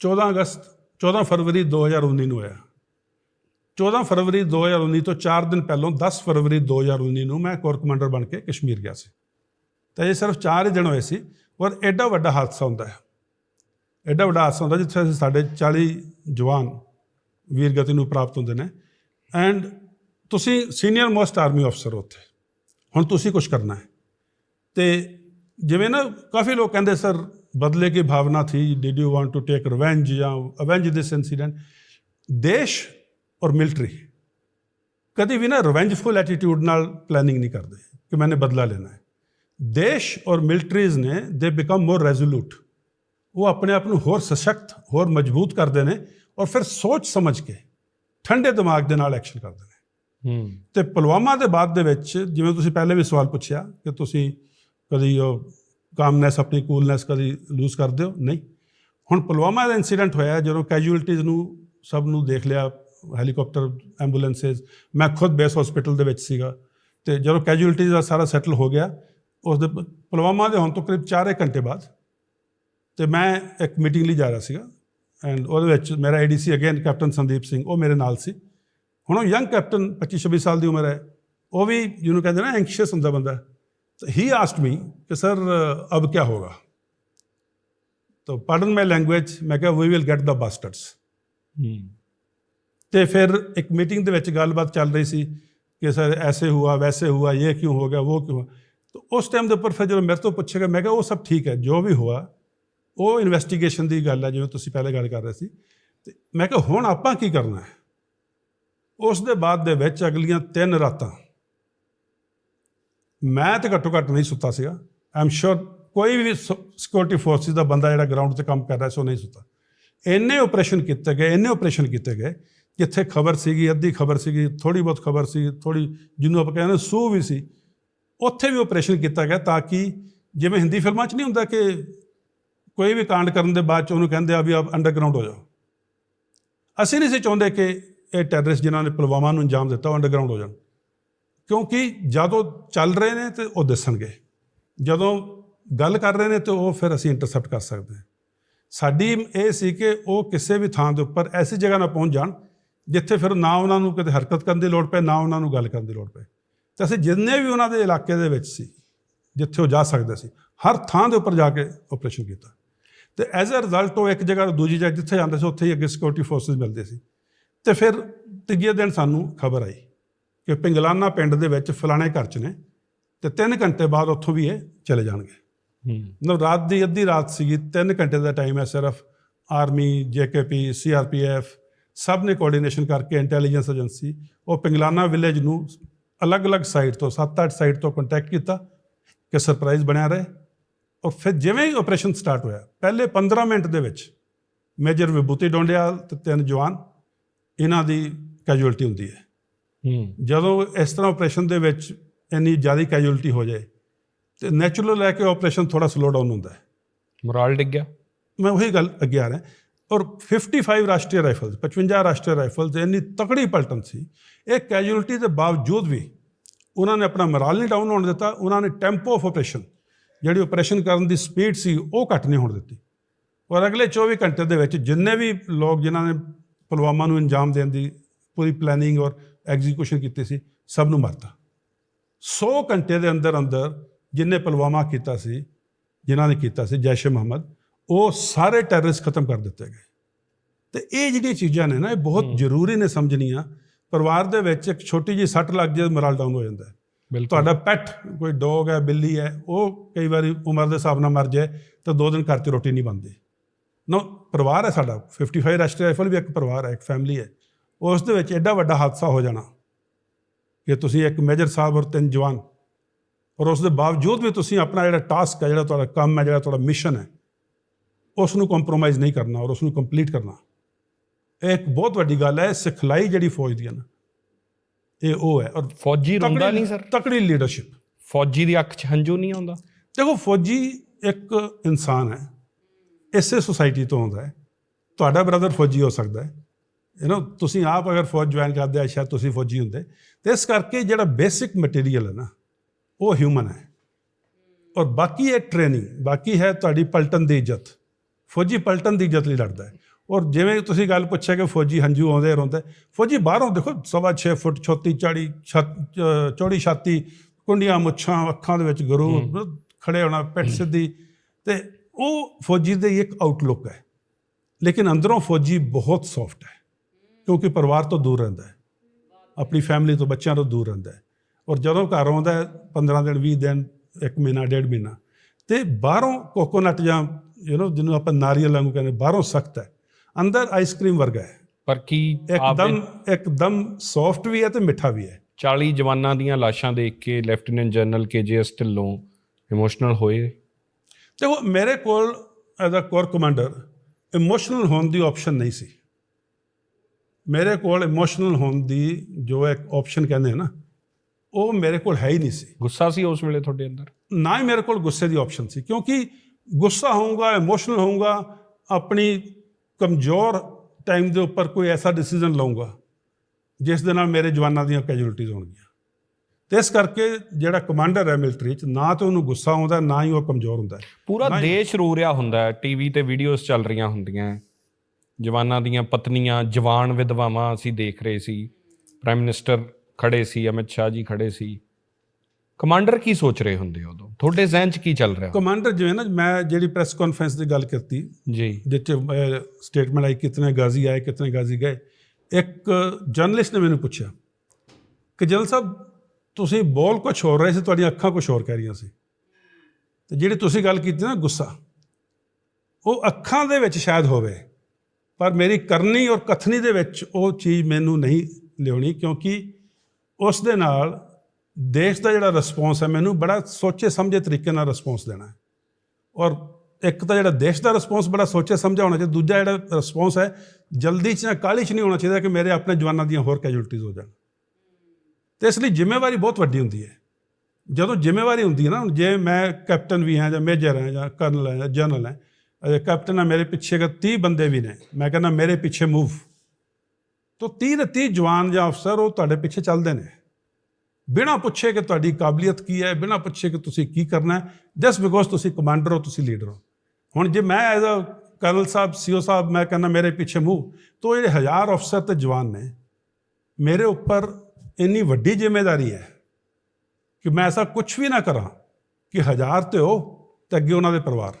14 ਅਗਸਤ 14 ਫਰਵਰੀ 2019 ਨੂੰ ਹੋਇਆ। 14 ਫਰਵਰੀ 2019 ਤੋਂ 4 ਦਿਨ ਪਹਿਲਾਂ 10 ਫਰਵਰੀ 2019 ਨੂੰ ਮੈਂ ਕੋਰ ਕਮਾਂਡਰ ਬਣ ਕੇ ਕਸ਼ਮੀਰ ਗਿਆ ਸੀ। ਤਾਂ ਇਹ ਸਿਰਫ 4 ਹੀ ਦਿਨ ਹੋਏ ਸੀ ਔਰ ਐਡਾ ਵੱਡਾ ਹਾਦਸਾ ਹੁੰਦਾ ਹੈ। ਐਡਾ ਵੱਡਾ ਹਾਦਸਾ ਹੁੰਦਾ ਜਿੱਥੇ ਅਸੀਂ ਸਾਡੇ 40 ਜਵਾਨ ਵੀਰਗਤੀ ਨੂੰ ਪ੍ਰਾਪਤ ਹੁੰਦੇ ਨੇ। ਐਂਡ ਤੁਸੀਂ ਸੀਨੀਅਰ ਮੋਸਟ ਆਰਮੀ ਅਫਸਰ ਉੱਥੇ। ਹੁਣ ਤੁਸੀਂ ਕੁਝ ਕਰਨਾ ਹੈ। ਤੇ ਜਿਵੇਂ ਨਾ ਕਾਫੀ ਲੋਕ ਕਹਿੰਦੇ ਸਰ ਬਦਲੇ ਕੀ ਭਾਵਨਾ ਥੀ? Did you want to take revenge ਜਾਂ ਅਵੈਂਜ ਦਿਸ ਇਨਸੀਡੈਂਟ ਦੇਸ਼ ਔਰ ਮਿਲਟਰੀ ਕਦੀ ਵੀ ਨਾ ਰਿਵੈਂਜਫੁਲ ਐਟੀਟਿਊਡ ਨਾਲ ਪਲੈਨਿੰਗ ਨਹੀਂ ਕਰਦੇ ਕਿ ਮੈਨੇ ਬਦਲਾ ਲੈਣਾ ਹੈ। ਦੇਸ਼ ਔਰ ਮਿਲਟਰੀਜ਼ ਨੇ ਦੇ ਬਿਕਮ ਮੋਰ ਰੈਜ਼ੋਲੂਟ ਉਹ ਆਪਣੇ ਆਪ ਨੂੰ ਹੋਰ ਸਸ਼ਕਤ ਹੋਰ ਮਜ਼ਬੂਤ ਕਰਦੇ ਨੇ ਔਰ ਫਿਰ ਸੋਚ ਸਮਝ ਕੇ ਠੰਡੇ ਦਿਮਾਗ ਦੇ ਨਾਲ ਐਕਸ਼ਨ ਕਰਦੇ ਨੇ। ਹੂੰ। ਤੇ ਪੁਲਵਾਮਾ ਦੇ ਬਾਅਦ ਦੇ ਵਿੱਚ ਜਿਵੇਂ ਤੁਸੀਂ ਪਹਿਲੇ ਵੀ ਸਵਾਲ ਪੁੱਛਿਆ ਕਿ ਤੁਸੀਂ ਕਦੀ ਉਹ ਕਾਮਨੈਸ ਆਪਣੀ ਕੂਲਨੈਸ ਕਦੀ ਲੂਜ਼ ਕਰਦੇ ਹੋ ਨਹੀਂ। ਹੁਣ ਪੁਲਵਾਮਾ ਦਾ ਇਨਸੀਡੈਂਟ ਹੋਇਆ, ਜਦੋਂ ਕੈਜੂਅਲਟੀਜ਼ ਨੂੰ ਸਭ ਨੂੰ ਦੇਖ ਲਿਆ ਹੈਲੀਕਾਪਟਰ ਐਂਬੂਲੈਂਸਸ ਮੈਂ ਖੁਦ ਬੇਸ ਹਸਪੀਟਲ ਦੇ ਵਿੱਚ ਸੀਗਾ ਤੇ ਜਦੋਂ ਕੈਜੂਅਲਟੀਜ਼ ਦਾ ਸਾਰਾ ਸੈਟਲ ਹੋ ਗਿਆ ਉਸ ਦੇ ਪੁਲਵਾਮਾ ਦੇ ਹੋਣ ਤੋਂ ਕਰੀਬ 4 ਘੰਟੇ ਬਾਅਦ ਤੇ ਮੈਂ ਇੱਕ ਮੀਟਿੰਗ ਲਈ ਜਾ ਰਿਹਾ ਸੀਗਾ ਐਂਡ ਉਹਦੇ ਵਿੱਚ ਮੇਰਾ ADC again captain Sandeep Singh, ਉਹ ਮੇਰੇ ਨਾਲ ਸੀ। ਹੁਣ ਉਹ ਯੰਗ ਕੈਪਟਨ 25 26 ਸਾਲ ਦੀ ਉਮਰ ਹੈ। ਉਹ ਵੀ ਜਿਹਨੂੰ ਕਹਿੰਦੇ ਨਾ ਐਂਕਸ਼ੀਅਸ ਹੁੰਦਾ ਬੰਦਾ। ਹੀ ਆਸਕਡ ਮੀ ਕਿ ਸਰ ਅਬ ਕੀ ਹੋਗਾ ਤਾਂ ਪਾਰਡਨ ਮਾਈ ਲੈਂਗੁਏਜ ਮੈਂ ਕਿਹਾ ਵੀ ਵਿਲ ਗੈਟ ਦਾ ਬਾਸਟਰਡਸ ਤੇ ਫਿਰ ਇੱਕ ਮੀਟਿੰਗ ਦੇ ਵਿੱਚ ਗੱਲਬਾਤ ਚੱਲ ਰਹੀ ਸੀ ਕਿ ਸਰ ਐਸੇ ਹੁਆ ਵੈਸੇ ਹੁਆ ਇਹ ਕਿਉਂ ਹੋ ਗਿਆ ਉਹ ਕਿਉਂ ਤਾਂ ਉਸ ਟਾਈਮ ਦੇ ਉੱਪਰ ਫਿਰ ਜਦੋਂ ਮੇਰੇ ਤੋਂ ਪੁੱਛੇਗਾ ਮੈਂ ਕਿਹਾ ਉਹ ਸਭ ਠੀਕ ਹੈ ਜੋ ਵੀ ਹੁਆ ਉਹ ਇਨਵੈਸਟੀਗੇਸ਼ਨ ਦੀ ਗੱਲ ਹੈ ਜਿਵੇਂ ਤੁਸੀਂ ਪਹਿਲੇ ਗੱਲ ਕਰ ਰਹੇ ਸੀ ਤੇ ਮੈਂ ਕਿਹਾ ਹੁਣ ਆਪਾਂ ਕੀ ਕਰਨਾ ਹੈ ਉਸ ਦੇ ਬਾਅਦ ਦੇ ਵਿੱਚ ਅਗਲੀਆਂ ਤਿੰਨ ਰਾਤਾਂ ਮੈਂ ਤੇ ਘੱਟੋ ਘੱਟ ਨਹੀਂ ਸੁੱਤਾ ਸੀਗਾ। ਆਮ ਸ਼ੋਰ ਕੋਈ ਵੀ ਸਿਕਿਉਰਿਟੀ ਫੋਰਸਿਸ ਦਾ ਬੰਦਾ ਜਿਹੜਾ ਗਰਾਊਂਡ ਤੇ ਕੰਮ ਕਰ ਰਿਹਾ ਸੀ, ਉਹ ਨਹੀਂ ਸੁੱਤਾ। ਇੰਨੇ ਆਪਰੇਸ਼ਨ ਕੀਤੇ ਗਏ, ਇੰਨੇ ਆਪਰੇਸ਼ਨ ਕੀਤੇ ਗਏ, ਜਿੱਥੇ ਖਬਰ ਸੀਗੀ, ਅੱਧੀ ਖਬਰ ਸੀਗੀ ਥੋੜੀ ਬਹੁਤ ਖਬਰ ਸੀ ਥੋੜੀ ਜਿਹਨੂੰ ਆਪਾਂ ਕਹਿੰਦੇ ਸੂ ਵੀ ਸੀ, ਉੱਥੇ ਵੀ ਆਪਰੇਸ਼ਨ ਕੀਤਾ ਗਿਆ ਤਾਂ ਕਿ ਜਿਵੇਂ ਹਿੰਦੀ ਫਿਲਮਾਂ 'ਚ ਨਹੀਂ ਹੁੰਦਾ ਕਿ ਕੋਈ ਵੀ ਕਾਂਡ ਕਰਨ ਦੇ ਬਾਅਦ 'ਚ ਉਹਨੂੰ ਕਹਿੰਦੇ ਆ ਵੀ ਆਪ ਅੰਡਰਗਰਾਉਂਡ ਹੋ ਜਾਓ। ਅਸੀਂ ਨਹੀਂ ਸੀ ਚਾਹੁੰਦੇ ਕਿ ਇਹ ਟੈਰਰਿਸਟ ਜਿਨ੍ਹਾਂ ਨੇ ਪੁਲਵਾਮਾ ਨੂੰ ਅੰਜਾਮ ਦਿੱਤਾ, ਉਹ ਅੰਡਰਗਰਾਉਂਡ ਹੋ ਜਾਣ। ਕਿਉਂਕਿ ਜਦੋਂ ਚੱਲ ਰਹੇ ਨੇ ਤੇ ਉਹ ਦੱਸਣਗੇ। ਜਦੋਂ ਗੱਲ ਕਰ ਰਹੇ ਨੇ ਤੇ ਉਹ ਫਿਰ ਅਸੀਂ ਇੰਟਰਸੈਪਟ ਕਰ ਸਕਦੇ ਹਾਂ। ਸਾਡੀ ਇਹ ਸੀ ਕਿ ਉਹ ਕਿਸੇ ਵੀ ਥਾਂ ਦੇ ਉੱਪਰ ਐਸੀ ਜਗ੍ਹਾ ਨਾ ਪਹੁੰਚ ਜਾਣ, ਜਿੱਥੇ ਫਿਰ ਨਾ ਉਹਨਾਂ ਨੂੰ ਕਿਤੇ ਹਰਕਤ ਕਰਨ ਦੀ ਲੋੜ ਪਏ, ਨਾ ਉਹਨਾਂ ਨੂੰ ਗੱਲ ਕਰਨ ਦੀ ਲੋੜ ਪਏ। ਤੇ ਅਸੀਂ ਜਿੰਨੇ ਵੀ ਉਹਨਾਂ ਦੇ ਇਲਾਕੇ ਦੇ ਵਿੱਚ ਸੀ, ਜਿੱਥੇ ਉਹ ਜਾ ਸਕਦੇ ਸੀ, ਹਰ ਥਾਂ ਦੇ ਉੱਪਰ ਜਾ ਕੇ ਆਪਰੇਸ਼ਨ ਕੀਤਾ। ਤੇ ਐਜ਼ ਅ ਰਿਜ਼ਲਟ ਉਹ ਇੱਕ ਜਗ੍ਹਾ ਤੋਂ ਦੂਜੀ ਜਗ੍ਹਾ ਜਿੱਥੇ ਜਾਂਦੇ ਸੀ, ਉੱਥੇ ਹੀ ਅੱਗੇ ਸਿਕਿਉਰਿਟੀ ਫੋਰਸਸ ਮਿਲਦੇ ਸੀ। ਤੇ ਫਿਰ ਤੀਜੇ ਦਿਨ ਸਾਨੂੰ ਖਬਰ ਆਈ। ਕਿ ਪਿੰਗਲਾਨਾ ਪਿੰਡ ਦੇ ਵਿੱਚ ਫਲਾਣੇ ਘਰ 'ਚ ਨੇ ਤੇ 3 ਘੰਟੇ ਬਾਅਦ ਉੱਥੋਂ ਵੀ ਇਹ ਚਲੇ ਜਾਣਗੇ। ਹੂੰ। ਮਤਲਬ ਰਾਤ ਦੀ ਅੱਧੀ ਰਾਤ ਸੀਗੀ 3 ਘੰਟੇ ਦਾ ਟਾਈਮ ਹੈ ਸਿਰਫ। ਆਰਮੀ ਜੇਕੇਪੀ ਸੀਆਰਪੀਐਫ ਸਭ ਨੇ ਕੋਆਰਡੀਨੇਸ਼ਨ ਕਰਕੇ ਇੰਟੈਲੀਜੈਂਸ ਏਜੰਸੀ ਉਹ ਪਿੰਗਲਾਨਾ ਵਿਲੇਜ ਨੂੰ ਅਲੱਗ-ਅਲੱਗ ਸਾਈਡ ਤੋਂ 7-8 ਸਾਈਡ ਤੋਂ ਕੰਟੈਕਟ ਕੀਤਾ ਕਿ ਸਰਪ੍ਰਾਈਜ਼ ਬਣਿਆ ਰਹੇ। ਔਰ ਫਿਰ ਜਿਵੇਂ ਹੀ ਆਪਰੇਸ਼ਨ ਸਟਾਰਟ ਹੋਇਆ ਪਹਿਲੇ 15 ਮਿੰਟ ਦੇ ਵਿੱਚ ਮੇਜਰ ਵਿਭੂਤੀ ਡੋਂਡਿਆਲ ਤੇ ਤਿੰਨ ਜਵਾਨ ਇਹਨਾਂ ਦੀ ਕੈਜੂਅਲਟੀ ਹੁੰਦੀ ਹੂੰ। ਜਦੋਂ ਇਸ ਤਰ੍ਹਾਂ ਆਪਰੇਸ਼ਨ ਦੇ ਵਿੱਚ ਇੰਨੀ ਜ਼ਿਆਦਾ ਕੈਜੂਅਲਟੀ ਹੋ ਜਾਏ ਤੇ ਨੈਚੁਰਲ ਲੈ ਕੇ ਆਪਰੇਸ਼ਨ ਥੋੜਾ ਸਲੋ ਡਾਊਨ ਹੁੰਦਾ ਹੈ। ਮੋਰਲ ਡਿੱਗ ਗਿਆ? ਮੈਂ ਉਹੀ ਗੱਲ ਅੱਗੇ ਆ ਰਿਹਾ। ਔਰ 55 ਰਾਸ਼ਟਰੀ ਰਾਈਫਲਸ 55 ਰਾਸ਼ਟਰੀ ਰਾਈਫਲਸ ਇੰਨੀ ਤਕੜੀ ਪਲਟਨ ਸੀ। ਇਹ ਕੈਜੂਅਲਟੀ ਦੇ ਬਾਵਜੂਦ ਵੀ ਉਹਨਾਂ ਨੇ ਆਪਣਾ ਮੋਰਲ ਨਹੀਂ ਡਾਊਨ ਹੋਣ ਦਿੱਤਾ ਉਹਨਾਂ ਨੇ ਟੈਂਪੋ ਆਫ ਆਪਰੇਸ਼ਨ ਜਿਹੜੀ ਆਪਰੇਸ਼ਨ ਕਰਨ ਦੀ ਸਪੀਡ ਸੀ ਉਹ ਘੱਟ ਨਹੀਂ ਹੋਣ ਦਿੱਤੀ। ਔਰ ਅਗਲੇ 24 ਘੰਟੇ ਦੇ ਵਿੱਚ ਜਿੰਨੇ ਵੀ ਲੋਕ ਜਿਨ੍ਹਾਂ ਨੇ ਪੁਲਵਾਮਾ ਨੂੰ ਅੰਜਾਮ ਦੇਣ ਦੀ ਪੂਰੀ ਪਲੈਨਿੰਗ ਔਰ ਐਗਜ਼ੀਕਿਊਸ਼ਨ ਕੀਤੀ ਸੀ ਸਭ ਨੂੰ ਮਾਰਤਾ। 100 ਘੰਟੇ ਦੇ ਅੰਦਰ ਅੰਦਰ ਜਿਨਨੇ ਪੁਲਵਾਮਾ ਕੀਤਾ ਸੀ ਜਿਨ੍ਹਾਂ ਨੇ ਕੀਤਾ ਸੀ ਜੈਸ਼ ਮੁਹੰਮਦ ਉਹ ਸਾਰੇ ਟੈਰਰਿਸਟ ਖਤਮ ਕਰ ਦਿੱਤੇ ਗਏ। ਤੇ ਇਹ ਜਿਹੜੀਆਂ ਚੀਜ਼ਾਂ ਨੇ ਨਾ ਇਹ ਬਹੁਤ ਜ਼ਰੂਰੀ ਨੇ ਸਮਝਣੀਆਂ। ਪਰਿਵਾਰ ਦੇ ਵਿੱਚ ਇੱਕ ਛੋਟੀ ਜਿਹੀ ਸੱਟ ਲੱਗ ਜਾਏ ਮੋਰਲ ਡਾਊਨ ਹੋ ਜਾਂਦਾ ਹੈ। ਤੁਹਾਡਾ ਪੈਟ ਕੋਈ ਡੌਗ ਹੈ ਬਿੱਲੀ ਹੈ ਉਹ ਕਈ ਵਾਰੀ ਉਮਰ ਦੇ ਹਿਸਾਬ ਨਾਲ ਮਰ ਜਾਏ ਤਾਂ ਦੋ ਦਿਨ ਘਰ 'ਚ ਰੋਟੀ ਨਹੀਂ ਬਣਦੀ। ਨੋ ਪਰਿਵਾਰ ਹੈ ਸਾਡਾ 55 ਰਾਸ਼ਟਰੀ ਰਾਈਫਲ ਵੀ ਇੱਕ ਪਰਿਵਾਰ ਹੈ ਇੱਕ ਫੈਮਿਲੀ ਹੈ। ਉਸ ਦੇ ਵਿੱਚ ਐਡਾ ਵੱਡਾ ਹਾਦਸਾ ਹੋ ਜਾਣਾ ਕਿ ਤੁਸੀਂ ਇੱਕ ਮੇਜਰ ਸਾਹਿਬ ਔਰ ਤਿੰਨ ਜਵਾਨ ਔਰ ਉਸ ਦੇ ਬਾਵਜੂਦ ਵੀ ਤੁਸੀਂ ਆਪਣਾ ਜਿਹੜਾ ਟਾਸਕ ਹੈ ਜਿਹੜਾ ਤੁਹਾਡਾ ਕੰਮ ਹੈ ਜਿਹੜਾ ਤੁਹਾਡਾ ਮਿਸ਼ਨ ਹੈ ਉਸ ਨੂੰ ਕੰਪਰੋਮਾਈਜ਼ ਨਹੀਂ ਕਰਨਾ ਔਰ ਉਸ ਨੂੰ ਕੰਪਲੀਟ ਕਰਨਾ। ਇਹ ਇੱਕ ਬਹੁਤ ਵੱਡੀ ਗੱਲ ਹੈ ਸਿਖਲਾਈ ਜਿਹੜੀ ਫੌਜ ਦੀ ਹੈ ਨਾ ਇਹ ਉਹ ਹੈ ਔਰ ਫੌਜੀ ਰੋਂਦਾ ਨਹੀਂ ਸਰ? ਤਕੜੀ ਲੀਡਰਸ਼ਿਪ ਫੌਜੀ ਦੀ ਅੱਖ 'ਚ ਹੰਝੂ ਨਹੀਂ ਆਉਂਦਾ? ਦੇਖੋ ਫੌਜੀ ਇੱਕ ਇਨਸਾਨ ਹੈ ਇਸੇ ਸੁਸਾਇਟੀ ਤੋਂ ਆਉਂਦਾ ਹੈ। ਤੁਹਾਡਾ ਬ੍ਰਦਰ ਫੌਜੀ ਹੋ ਸਕਦਾ ਹੈ। ਯੂ نو ਤੁਸੀਂ ਆਪ ਅਗਰ ਫੌਜ ਜੁਆਇਨ ਕਰਦੇ ਆ ਸ਼ਾਇਦ ਤੁਸੀਂ ਫੌਜੀ ਹੁੰਦੇ। ਤੇ ਇਸ ਕਰਕੇ ਜਿਹੜਾ ਬੇਸਿਕ ਮਟੀਰੀਅਲ ਹੈ ਨਾ ਉਹ ਹਿਊਮਨ ਹੈ। ਔਰ ਬਾਕੀ ਹੈ ਟ੍ਰੇਨਿੰਗ ਬਾਕੀ ਹੈ ਤੁਹਾਡੀ ਪਲਟਨ ਦੀ ਇੱਜ਼ਤ। ਫੌਜੀ ਪਲਟਨ ਦੀ ਇੱਜ਼ਤ ਲਈ ਲੜਦਾ ਹੈ। ਔਰ ਜਿਵੇਂ ਤੁਸੀਂ ਗੱਲ ਪੁੱਛਿਆ ਕਿ ਫੌਜੀ ਹੰਝੂ ਆਉਂਦੇ ਰੋਂਦੇ ਫੌਜੀ ਬਾਹਰੋਂ ਦੇਖੋ ਸਵਾ 6 ਫੁੱਟ ਛੋਤੀ ਚਾੜੀ ਚੌੜੀ ਛਾਤੀ ਕੁੰਡੀਆਂ ਮੁੱਛਾਂ ਅੱਖਾਂ ਦੇ ਵਿੱਚ ਗਰੂ ਖੜੇ ਹੋਣਾ ਪਿੱਠ ਸਿੱਧੀ। ਤੇ ਉਹ ਫੌਜੀ ਦੀ ਇੱਕ ਆਊਟਲੁੱਕ ਹੈ। ਲੇਕਿਨ ਅੰਦਰੋਂ ਫੌਜੀ ਬਹੁਤ ਸੌਫਟ ਹੈ। ਕਿਉਂਕਿ ਪਰਿਵਾਰ ਤੋਂ ਦੂਰ ਰਹਿੰਦਾ ਹੈ। ਆਪਣੀ ਫੈਮਿਲੀ ਤੋਂ ਬੱਚਿਆਂ ਤੋਂ ਦੂਰ ਰਹਿੰਦਾ ਹੈ। ਔਰ ਜਦੋਂ ਘਰ ਆਉਂਦਾ ਹੈ 15 ਦਿਨ 20 ਦਿਨ ਇੱਕ ਮਹੀਨਾ ਡੇਢ ਮਹੀਨਾ ਤੇ ਬਾਹਰੋਂ ਕੋਕੋਨਟ ਜਾਂ ਯੂ نو ਜਿਹਨੂੰ ਆਪਾਂ ਨਾਰੀਅਲ ਵਾਂਗੂ ਕਹਿੰਦੇ ਬਾਹਰੋਂ ਸਖਤ ਹੈ। ਅੰਦਰ ਆਈਸਕ੍ਰੀਮ ਵਰਗਾ ਹੈ। ਪਰ ਕੀ ਇੱਕਦਮ ਇੱਕਦਮ ਸੌਫਟ ਵੀ ਹੈ ਤੇ ਮਿੱਠਾ ਵੀ ਹੈ। 40 ਜਵਾਨਾਂ ਦੀਆਂ ਲਾਸ਼ਾਂ ਦੇਖ ਕੇ lieutenant general KGS Dhillon emotional ਹੋਏ? ਦੇਖੋ ਮੇਰੇ ਕੋਲ as a corps commander emotional ਹੋਣ ਦੀ ਆਪਸ਼ਨ ਨਹੀਂ ਸੀ। ਮੇਰੇ ਕੋਲ ਇਮੋਸ਼ਨਲ ਹੋਣ ਦੀ ਜੋ ਇੱਕ ਆਪਸ਼ਨ ਕਹਿੰਦੇ ਨਾ ਉਹ ਮੇਰੇ ਕੋਲ ਹੈ ਹੀ ਨਹੀਂ ਸੀ ਗੁੱਸਾ ਸੀ ਉਸ ਵੇਲੇ ਤੁਹਾਡੇ ਅੰਦਰ ਨਾ ਹੀ ਮੇਰੇ ਕੋਲ ਗੁੱਸੇ ਦੀ ਆਪਸ਼ਨ ਸੀ ਕਿਉਂਕਿ ਗੁੱਸਾ ਹੋਊਗਾ ਇਮੋਸ਼ਨਲ ਹੋਊਗਾ ਆਪਣੀ ਕਮਜ਼ੋਰ ਟਾਈਮ ਦੇ ਉੱਪਰ ਕੋਈ ਐਸਾ ਡਿਸੀਜਨ ਲਵਾਂਗਾ ਜਿਸ ਦੇ ਨਾਲ ਮੇਰੇ ਜਵਾਨਾਂ ਦੀਆਂ ਕੈਜੂਅਲਟੀਜ਼ ਹੋਣਗੀਆਂ ਤੇ ਇਸ ਕਰਕੇ ਜਿਹੜਾ ਕਮਾਂਡਰ ਹੈ ਮਿਲਟਰੀ 'ਚ ਨਾ ਤੇ ਉਹਨੂੰ ਗੁੱਸਾ ਆਉਂਦਾ ਨਾ ਹੀ ਉਹ ਕਮਜ਼ੋਰ ਹੁੰਦਾ ਪੂਰਾ। ਦੇਸ਼ ਰੋ ਰਿਹਾ ਹੁੰਦਾ ਟੀਵੀ ਤੇ ਵੀਡੀਓਜ਼ ਚੱਲ ਰਹੀਆਂ ਹੁੰਦੀਆਂ। ਜਵਾਨਾਂ ਦੀਆਂ ਪਤਨੀਆਂ ਜਵਾਨ ਵਿਧਵਾਵਾਂ ਅਸੀਂ ਦੇਖ ਰਹੇ ਸੀ। ਪ੍ਰਾਈਮ ਮਿਨਿਸਟਰ ਖੜੇ ਸੀ ਅਮਿਤ ਸ਼ਾਹ ਜੀ ਖੜੇ ਸੀ। ਕਮਾਂਡਰ ਕੀ ਸੋਚ ਰਹੇ ਹੁੰਦੇ ਉਦੋਂ? ਤੁਹਾਡੇ ਜ਼ਿਹਨ 'ਚ ਕੀ ਚੱਲ ਰਿਹਾ? ਕਮਾਂਡਰ ਜਿਵੇਂ ਨਾ ਮੈਂ ਜਿਹੜੀ ਪ੍ਰੈਸ ਕਾਨਫਰੰਸ ਦੀ ਗੱਲ ਕੀਤੀ ਜੀ। ਜਿੱਥੇ ਸਟੇਟਮੈਂਟ ਆਈ ਕਿਤਨੇ ਗਾਜ਼ੀ ਆਏ ਕਿਤਨੇ ਗਾਜ਼ੀ ਗਏ। ਇੱਕ ਜਰਨਲਿਸਟ ਨੇ ਮੈਨੂੰ ਪੁੱਛਿਆ ਕਿ ਜਨਰਲ ਸਾਹਿਬ ਤੁਸੀਂ ਬੋਲ ਕੁਛ ਹੋਰ ਰਹੇ ਸੀ ਤੁਹਾਡੀਆਂ ਅੱਖਾਂ ਕੁਛ ਹੋਰ ਕਹਿ ਰਹੀਆਂ ਸੀ। ਤੇ ਜਿਹੜੀ ਤੁਸੀਂ ਗੱਲ ਕੀਤੀ ਨਾ ਗੁੱਸਾ ਉਹ ਅੱਖਾਂ ਦੇ ਵਿੱਚ ਸ਼ਾਇਦ ਹੋਵੇ। ਪਰ ਮੇਰੀ ਕਰਨੀ ਔਰ ਕਥਨੀ ਦੇ ਵਿੱਚ ਉਹ ਚੀਜ਼ ਮੈਨੂੰ ਨਹੀਂ ਲਿਆਉਣੀ ਕਿਉਂਕਿ ਉਸ ਦੇ ਨਾਲ ਦੇਸ਼ ਦਾ ਜਿਹੜਾ ਰਿਸਪੌਂਸ ਹੈ, ਮੈਨੂੰ ਬੜਾ ਸੋਚੇ ਸਮਝੇ ਤਰੀਕੇ ਨਾਲ ਰਿਸਪੌਂਸ ਦੇਣਾ ਹੈ। ਔਰ ਇੱਕ ਤਾਂ ਜਿਹੜਾ ਦੇਸ਼ ਦਾ ਰਿਸਪੌਂਸ ਬੜਾ ਸੋਚੇ ਸਮਝਿਆ ਹੋਣਾ ਚਾਹੀਦਾ, ਦੂਜਾ ਜਿਹੜਾ ਰਿਸਪੌਂਸ ਹੈ, ਜਲਦੀ ਚ ਜਾਂ ਕਾਹਲੀ ਚ ਨਹੀਂ ਹੋਣਾ ਚਾਹੀਦਾ ਕਿ ਮੇਰੇ ਆਪਣੇ ਜਵਾਨਾਂ ਦੀਆਂ ਹੋਰ ਕੈਜੂਲਟੀਜ਼ ਹੋ ਜਾਣ। ਤੇ ਇਸ ਲਈ ਜ਼ਿੰਮੇਵਾਰੀ ਬਹੁਤ ਵੱਡੀ ਹੁੰਦੀ ਹੈ। ਜਦੋਂ ਜ਼ਿੰਮੇਵਾਰੀ ਹੁੰਦੀ ਹੈ ਨਾ ਜੇ ਮੈਂ ਕੈਪਟਨ ਵੀ ਹਾਂ ਜਾਂ ਮੇਜਰ ਹਾਂ ਜਾਂ ਕਰਨਲ ਹਾਂ ਜਾਂ ਜਨਰਲ ਹਾਂ ਕੈਪਟਨ ਆ, ਮੇਰੇ ਪਿੱਛੇ ਅਗਰ 30 ਬੰਦੇ ਵੀ ਨੇ, ਮੈਂ ਕਹਿੰਦਾ ਮੇਰੇ ਪਿੱਛੇ ਮੂਵ ਤਾਂ 30 ਦੇ 30 ਜਵਾਨ ਜਾਂ ਅਫਸਰ ਉਹ ਤੁਹਾਡੇ ਪਿੱਛੇ ਚੱਲਦੇ ਨੇ। ਬਿਨਾਂ ਪੁੱਛੇ ਕਿ ਤੁਹਾਡੀ ਕਾਬਲੀਅਤ ਕੀ ਹੈ, ਬਿਨਾਂ ਪੁੱਛੇ ਕਿ ਤੁਸੀਂ ਕੀ ਕਰਨਾ ਹੈ ਜਸਟ ਬਿਕੋਜ਼ ਤੁਸੀਂ ਕਮਾਂਡਰ ਹੋ, ਤੁਸੀਂ ਲੀਡਰ ਹੋ। ਹੁਣ ਜੇ ਮੈਂ ਐਜ਼ ਅ ਕਰਨਲ ਸਾਹਿਬ ਸੀਓ ਸਾਹਿਬ, ਮੈਂ ਕਹਿੰਦਾ ਮੇਰੇ ਪਿੱਛੇ ਮੂਵ ਤਾਂ ਜਿਹੜੇ ਹਜ਼ਾਰ ਅਫਸਰ ਤੇ ਜਵਾਨ ਨੇ, ਮੇਰੇ ਉੱਪਰ ਇੰਨੀ ਵੱਡੀ ਜ਼ਿੰਮੇਵਾਰੀ ਹੈ ਕਿ ਮੈਂ ਐਸਾ ਕੁਝ ਵੀ ਨਾ ਕਰਾਂ ਕਿ ਹਜ਼ਾਰ ਤੇ ਹੋ ਤੇ ਅੱਗੇ ਉਹਨਾਂ ਦੇ ਪਰਿਵਾਰ।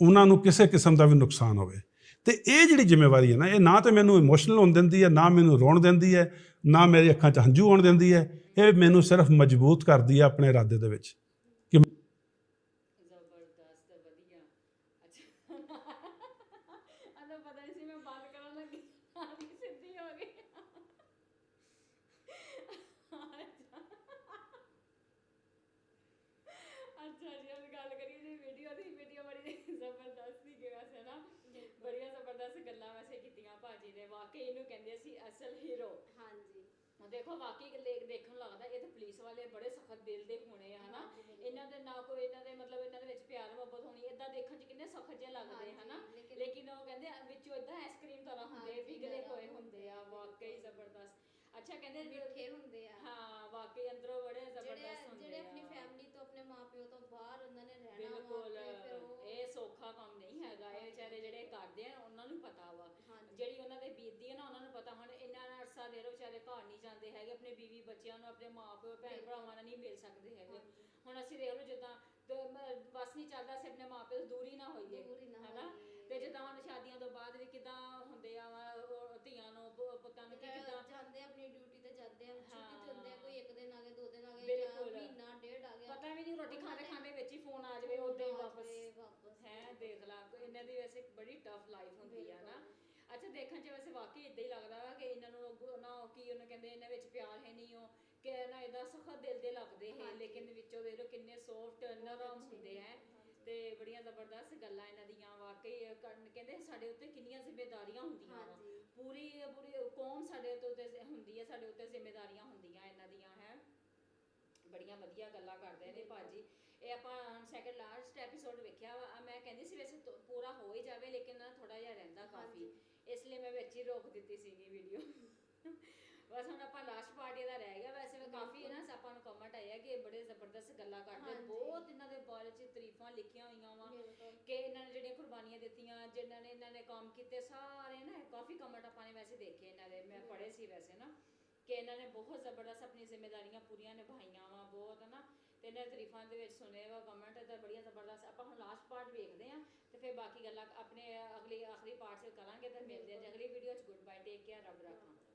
ਉਹਨਾਂ ਨੂੰ ਕਿਸੇ ਕਿਸਮ ਦਾ ਵੀ ਨੁਕਸਾਨ ਹੋਵੇ। ਤੇ ਇਹ ਜਿਹੜੀ ਜ਼ਿੰਮੇਵਾਰੀ ਹੈ ਨਾ, ਇਹ ਨਾ ਤੇ ਮੈਨੂੰ ਇਮੋਸ਼ਨਲ ਹੋਣ ਦਿੰਦੀ ਹੈ, ਨਾ ਮੈਨੂੰ ਰੋਣ ਦਿੰਦੀ ਹੈ, ਨਾ ਮੇਰੀ ਅੱਖਾਂ 'ਚ ਹੰਝੂ ਆਉਣ ਦਿੰਦੀ ਹੈ। ਇਹ ਮੈਨੂੰ ਸਿਰਫ ਮਜ਼ਬੂਤ ਕਰਦੀ ਹੈ ਆਪਣੇ ਇਰਾਦੇ ਦੇ ਵਿੱਚ ਜ਼ਬਰਦਸਤ ਵਧੀਆ ਅੱਛਾ ਬਾਤ ਕਰਨ ਲੱਗੀ ਆਦੀ ਸਿੱਧੀ ਹੋ ਗਈ ਅੱਛਾ ਜੀ ਹੁਣ ਗੱਲ ਕਰੀਏ ਜੀ ਵੀਡੀਓ ਦੀ ਵੀਡੀਓ ਬੜੀ ਜ਼ਬਰਦਸਤ ਸੀ ਕਿ ਵੈਸੇ ਨਾ ਬੜੀਆਂ ਜ਼ਬਰਦਸਤ ਗੱਲਾਂ ਵੈਸੇ ਕੀਤੀਆਂ ਭਾਜੀ ਨੇ ਵਾਕਈ ਇਹਨੂੰ ਕਹਿੰਦੇ ਸੀ ਅਸਲ ਹੀਰੋ ਹਾਂਜੀ। ਹੁਣ ਦੇਖੋ ਵਾਕਈ ਲੈ- ਦੇਖਣ ਨੂੰ ਲੱਗਦਾ ਇਹ ਤਾਂ ਪੁਲਿਸ ਵਾਲੇ ਬੜੇ ਸਖਤ ਦਿਲ ਦੇ ਹੋਣੇ ਆ ਹਨਾ? ਹਾਂਜੀ। ਇਹਨਾਂ ਦੇ ਨਾ ਕੋਈ ਇਹਨਾਂ ਦੇ ਮਤਲਬ ਇਹਨਾਂ ਦੇ ਵਿੱਚ ਪਿਆਰ ਮੁਹੱਬਤ ਹੋਣੀ ਇਦਾਂ ਦੇਖਣ 'ਚ ਕਿੰਨੇ ਸਖਤ ਜਿਹੇ ਲੱਗਦੇ ਹਾਂਜੀ, ਹਨਾ? ਲੇਕਿਨ- ਲੇਕਿਨ ਉਹ ਕਹਿੰਦੇ ਆ, ਵਿੱਚੋਂ ਇਦਾਂ ਆਈਸਕ੍ਰੀਮ ਤਰ੍ਹਾਂ ਹੁੰਦੇ ਹਾਂਜੀ, ਪਿਘਲੇ ਹੋਏ ਹੁੰਦੇ ਆ ਵਾਕਈ ਜ਼ਬਰਦਸਤ। ਅੱਛਾ ਕਹਿੰਦੇ ਮਿੱਠੇ ਹੁੰਦੇ ਆ। ਹਾਂ ਵਾਕਈ ਅੰਦਰੋਂ ਬੜੇ ਜਿਹੜੇ ਜ਼ਬਰਦਸਤ ਹੁੰਦੇ ਜਿਹੜੇ ਆ। ਆਪਣੀ ਫੈਮਿਲੀ ਤੋਂ ਆਪਣੇ ਮਾਪਿਓ ਤੋਂ ਬਾਹਰ ਉਹਨਾਂ ਨੇ ਰਹਿਣਾ ਵਾ ਬਿਲਕੁਲ ਤੇ ਫਿਰ ਉਹ ਇਹ ਸੌਖਾ ਕੰਮ ਨਹੀਂ ਹੈਗਾ ਇਹ ਵਿਚਾਰੇ ਜਿਹੜੇ ਕਰਦੇ ਆ ਉਹਨਾਂ ਨੂੰ ਪਤਾ ਵਾ ਹਾਂਜੀ। ਜਿਹੜੀ ਉਹਨਾਂ ਦੇ ਬੀਤਦੀ ਹੈ ਨਾ ਉਹਨਾਂ ਨੂੰ ਪਤਾ ਹੁਣ ਇੰਨਾ ਰੋ ਵਿਚਾਰੇ ਘਰ ਨਹੀਂ ਜਾਂਦੇ ਹੈਗੇ ਆਪਣੇ ਬੀਵੀ ਬੱਚਿਆਂ ਨੂੰ ਆਪਣੇ ਮਾਪਿਓ ਭੈਣ ਭਰਾਵਾਂ ਨਾਲ ਨਹੀਂ ਮਿਲ ਸਕਦੇ ਹੈਗੇ। ਹੁਣ ਅਸੀਂ ਦੇਖ ਲਓ ਜਿੱਦਾਂ ਬਸ ਨਹੀਂ ਚੱਲਦਾ ਅਸੀਂ ਆਪਣੇ ਮਾਪਿਓ ਤੋਂ ਦੂਰ ਨਾ ਹੋਈਏ ਹਨਾ। ਤੇ ਜਿੱਦਾਂ ਹੁਣ ਸ਼ਾਦੀਆਂ ਤੋਂ ਬਾਅਦ ਵੀ ਕਿਦਾਂ ਹੁੰਦੇ ਆ ਧੀਆਂ ਨੂੰ ਪੁੱਤਾਂ ਨੂੰ ਕਿਦਾਂ ਜਾਂਦੇ ਆਪਣੀ ਡਿਊਟੀ ਤੇ ਜਾਂਦੇ ਆ ਛੁੱਟੀ। ਤੇ ਹੁੰਦੇ ਆ ਕੋਈ ਇੱਕ ਦਿਨ ਆ ਗਿਆ ਦੋ ਦਿਨ ਆ ਗਏ। ਜਾਂ ਮਹੀਨਾ ਡੇਢ ਆ ਗਿਆ ਪਤਾ ਵੀ ਨਹੀਂ ਰੋਟੀ ਖਾਂਦੇ ਖਾਂਦੇ ਵਿੱਚ ਹੀ ਫੋਨ ਆ ਜਾਵੇ ਉਦੋਂ ਹੀ ਵਾਪਸ ਹੈ ਦੇਖ ਲਾ ਇਹਨਾਂ ਦੀ ਵੈਸੇ ਬੜੀ ਟਫ ਲਾਈਫ ਹੁੰਦੀ ਆ ਨਾ ਅੱਛਾ ਦੇਖਣ 'ਚ ਵੈਸੇ ਵਾਕਈ ਇਦਾਂ ਹੀ ਲੱਗਦਾ ਵਾ ਕਿ ਇਹਨਾਂ ਨੂੰ ਅੱਗੋਂ ਨਾ ਉਹ ਕੀ ਉਹਨੂੰ ਕਹਿੰਦੇ ਇਹਨਾਂ ਵਿੱਚ ਪਿਆਰ ਹੈ ਨਹੀਂ ਉਹ ਕਿ ਨਾ ਇਹਦਾ ਸਖਤ ਦਿਲ ਦੇ ਲੱਗਦੇ ਹੈ। ਲੇਕਿਨ ਵਿੱਚੋਂ ਦੇਖ ਲਓ ਕਿੰਨੇ ਸੌਫਟ ਨਰਮ ਹੁੰਦੇ ਹੈ। ਤੇ ਬੜੀਆਂ ਜ਼ਬਰਦਸਤ ਗੱਲਾਂ ਇਹਨਾਂ ਦੀਆਂ ਵਾਕਈ ਕਰਨ- ਕਹਿੰਦੇ ਸਾਡੇ ਉੱਤੇ ਕਿੰਨੀਆਂ ਜ਼ਿੰਮੇਵਾਰੀਆਂ ਹੁੰਦੀਆਂ ਵਾ। ਪੂਰੀ ਪੂਰੀ ਕੌਮ ਸਾਡੇ ਉੱਤੇ ਹੁੰਦੀ ਹੈ ਸਾਡੇ ਉੱਤੇ ਜ਼ਿੰਮੇਵਾਰੀਆਂ ਹੁੰਦੀਆਂ ਇਹਨਾਂ ਦੀਆਂ ਹੈ। ਬੜੀਆਂ ਵਧੀਆ ਗੱਲਾਂ ਕਰਦੇ ਨੇ ਭਾਜੀ। ਇਹ ਆਪਾਂ ਸੈਕਿੰਡ ਲਾਸਟ ਐਪੀਸੋਡ ਵੇਖਿਆ ਮੈਂ ਕਹਿੰਦੀ ਸੀ ਵੈਸੇ ਪੂਰਾ ਹੋ ਹੀ ਜਾਵੇ ਲੇਕਿਨ ਥੋੜਾ ਜਿਹਾ ਰਹਿੰਦਾ ਕਾਫੀ। ਇਸ ਲਈ ਮੈਂ ਵਿੱਚ ਹੀ ਰੋਕ ਦਿੱਤੀ ਸੀਗੀ ਵੀਡੀਓ ਬਸ ਹੁਣ ਆਪਾਂ ਲਾਸਟ ਪਾਰਟ ਇਹਦਾ ਰਹਿ ਗਿਆ। ਵੈਸੇ ਵੀ ਕਾਫੀ ਨਾ ਆਪਾਂ ਨੂੰ ਕਮੈਂਟ ਆਇਆ ਕਿ ਇਹ ਬੜੇ ਜ਼ਬਰਦਸਤ ਗੱਲਾਂ ਕਰਦੇ। ਬਹੁਤ ਇਹਨਾਂ ਦੇ ਬਾਰੇ ਚ ਤਾਰੀਫਾਂ ਲਿਖੀਆਂ ਹੋਈਆਂ ਵਾ। ਕਿ ਇਹਨਾਂ ਨੇ ਜਿਹੜੀਆਂ ਕੁਰਬਾਨੀਆਂ ਦਿੱਤੀਆਂ ਜਿਨ੍ਹਾਂ ਨੇ ਇਹਨਾਂ ਨੇ ਕੰਮ ਕੀਤੇ ਸਾਰੇ ਨਾ ਕਾਫੀ ਕਮੈਂਟ ਆਪਾਂ ਨੇ ਵੈਸੇ ਦੇਖੇ ਇਹਨਾਂ ਦੇ। ਮੈਂ ਪੜ੍ਹੇ ਸੀ ਵੈਸੇ ਨਾ ਕਿ ਇਹਨਾਂ ਨੇ ਬਹੁਤ ਜ਼ਬਰਦਸਤ ਆਪਣੀ ਜ਼ਿੰਮੇਵਾਰੀਆਂ ਪੂਰੀਆਂ ਨਿਭਾਈਆਂ ਵਾ ਬਹੁਤ ਨਾ। ਤੇ ਇਹਨਾਂ ਦੇ ਤਾਰੀਫਾਂ ਦੇ ਵਿੱਚ ਸੁਣੇ ਵਾ ਕਮੈਂਟ ਤਾਂ ਬੜੀਆਂ ਜ਼ਬਰਦਸਤ। ਆਪਾਂ ਹੁਣ ਲਾਸਟ ਪਾਰਟ ਵੇਖਦੇ ਆ ਫਿਰ ਬਾਕੀ ਗੱਲਾਂ ਆਪਣੇ ਅਗਲੀ ਆਖਰੀ ਪਾਰਟ 'ਚ ਕਰਾਂਗੇ ਤਾਂ ਮਿਲਦੇ ਆ ਜੀ। ਅਗਲੀ ਵੀਡੀਓ 'ਚ ਗੁੱਡ ਬਾਏ ਟੇਕ ਕੇਅਰ ਰੱਬ ਰੱਖਾ।